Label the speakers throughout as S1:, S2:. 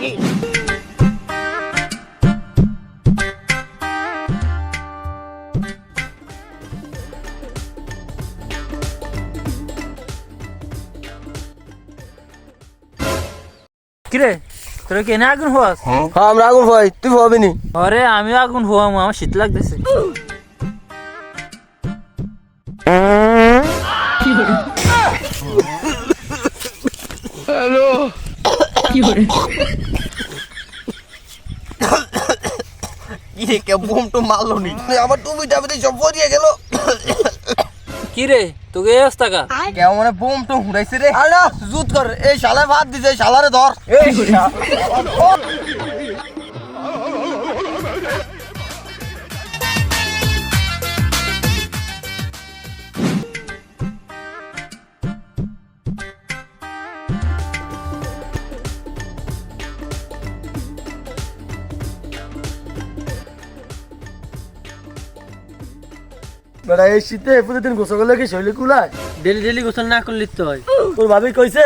S1: কিরে তোরা কি এনে আগুন হওয়াস
S2: হ্যাঁ আমরা আগুন ভাই তুই ভাবি নি
S1: আরে আমিও আগুন হওয়াম আমার শীত লাগতেছে
S2: কি রে কে বুম তো মারলো নি। আবার তুমি যাবে সব পরিয়ে গেল।
S1: কিরে তোকে এই অবস্থা কা
S2: কেমন মানে বুম তো হুড়াইছে রে। আরে জুত কর। এই শালা ভাত দিছে শালারে ধর। এই বেড়া এই শীতে প্রতিদিন গোসল করলে কি শৈলী কুলায়?
S1: ডেলি ডেলি গোসল না করলে তো হয়।
S2: তোর ভাবি কইছে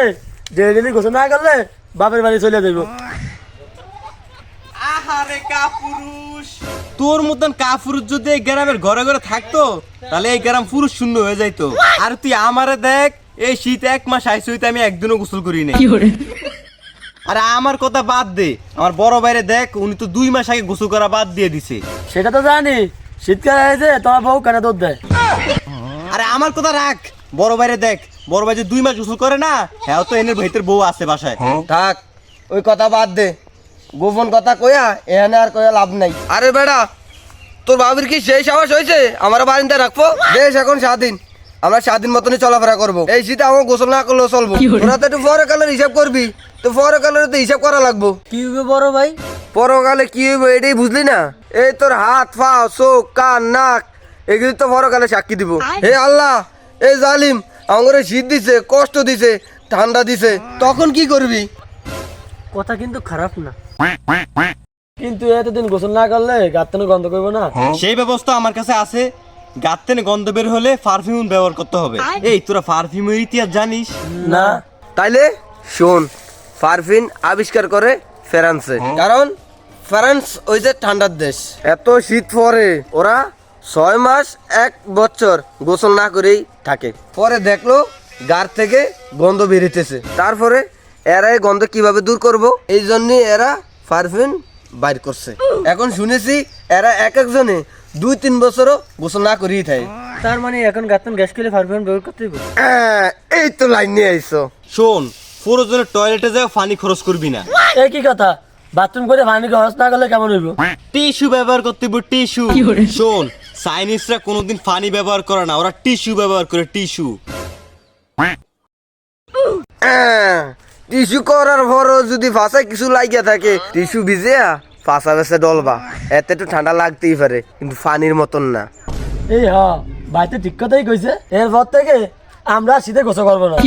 S2: যে ডেলি গোসল না করলে বাপের বাড়ি চলে যাইব।
S3: আহারে কাপুরুষ। তোর মতন কাপুরুষ যদি এই গ্রামের ঘরে ঘরে থাকতো তাহলে এই গ্রাম পুরুষ শূন্য হয়ে যাইতো। আর তুই আমারে দেখ এই শীত এক মাস আইসি হইতে আমি একদিনও গোসল করি নাই। আরে আমার কথা বাদ দে। আমার বড় বাইরে দেখ উনি তো দুই মাস আগে গোসল করা বাদ দিয়ে দিছে।
S2: সেটা তো জানি শীতকাল হয়েছে তোমার বউ কেন দুধ দেয়?
S3: আরে আমার কথা রাখ। বড় বাইরে দেখ বড় ভাই যে দুই মাস গোসল করে না হ্যাঁ তো এনের ভেতর বউ আছে বাসায়।
S2: থাক ওই কথা বাদ দে। গোপন কথা কইয়া এখানে আর কইয়া লাভ নাই। আরে বেড়া তোর বাবির কি সেই সাহস হয়েছে? আমার বাড়িতে রাখব। বেশ এখন স্বাধীন। আমরা স্বাধীন মতনই চলাফেরা করব। এই শীতে আমার গোসল না করলেও চলবো। তোরা তো একটু পরকালের হিসাব করবি। তো পরকালের তো হিসাব করা লাগবো।
S1: কি হবে বড় ভাই?
S2: পরকালে কি হইব এটাই বুঝলি না? এই তোর হাত পা চোখ কান নাক এগুলি তো পরকালে সাক্ষী দিব। হে আল্লাহ এই জালিম আমার শীত দিছে কষ্ট দিছে ঠান্ডা দিছে তখন কি করবি?
S1: কথা কিন্তু খারাপ না।
S2: কিন্তু এতদিন গোসল না করলে গাত্তানো গন্ধ করব না।
S3: সেই ব্যবস্থা আমার কাছে আছে। গাত্তেন গন্ধ বের হলে পারফিউম ব্যবহার করতে হবে। এই তোরা পারফিউমের ইতিহাস জানিস?
S2: না। তাইলে শোন পারফিউম আবিষ্কার করে ফ্রান্সে। কারণ ফ্রান্স ওই যে ঠান্ডার দেশ। এত শীত পরে ওরা ছয় মাস এক বছর গোসল না করেই থাকে। পরে দেখল গার থেকে গন্ধ বেরিতেছে। তারপরে এরা এই গন্ধ কীভাবে দূর করব? এই জন্য এরা পারফিন বাইর করছে। এখন শুনেছি এরা এক একজনে দুই তিন বছরও গোসল না করেই থাকে।
S1: তার মানে এখন গাতন গ্যাস কেলে পারফিউম ব্যবহার করতে হবে
S2: এই তো লাইন নিয়ে আইসো
S3: শোন প্রয়োজনে টয়লেটে যাও পানি খরচ করবি না।
S2: এই কি কথা। বাথরুম করে পানি খরচ না করলে কেমন হইব?
S3: টিস্যু ব্যবহার করতে হবে টিস্যু। শোন চাইনিজরা কোনোদিন পানি ব্যবহার করে না ওরা টিস্যু ব্যবহার করে টিস্যু।
S2: টিস্যু করার পরও যদি ফাঁসায় কিছু লাগিয়া থাকে টিস্যু ভিজিয়া ফাঁসা বেসে ডলবা। এতে তো ঠান্ডা লাগতেই পারে কিন্তু পানির মতন না। এই হ ভাইতে ঠিক কথাই কইছে। এরপর থেকে আমরা শীতে গোসল করবো না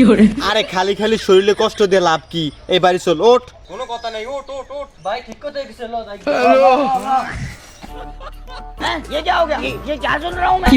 S3: আরে খালি খালি শরীরে কষ্ট দিয়ে লাভ কি এই বাড়ি চল ওঠ কোনো কথা নাই ওঠ ওঠ ওঠ
S1: ভাই ঠিক কথাই কইছে ল যাই
S4: ये क्या हो गया ये क्या सुन रहा हूँ मैं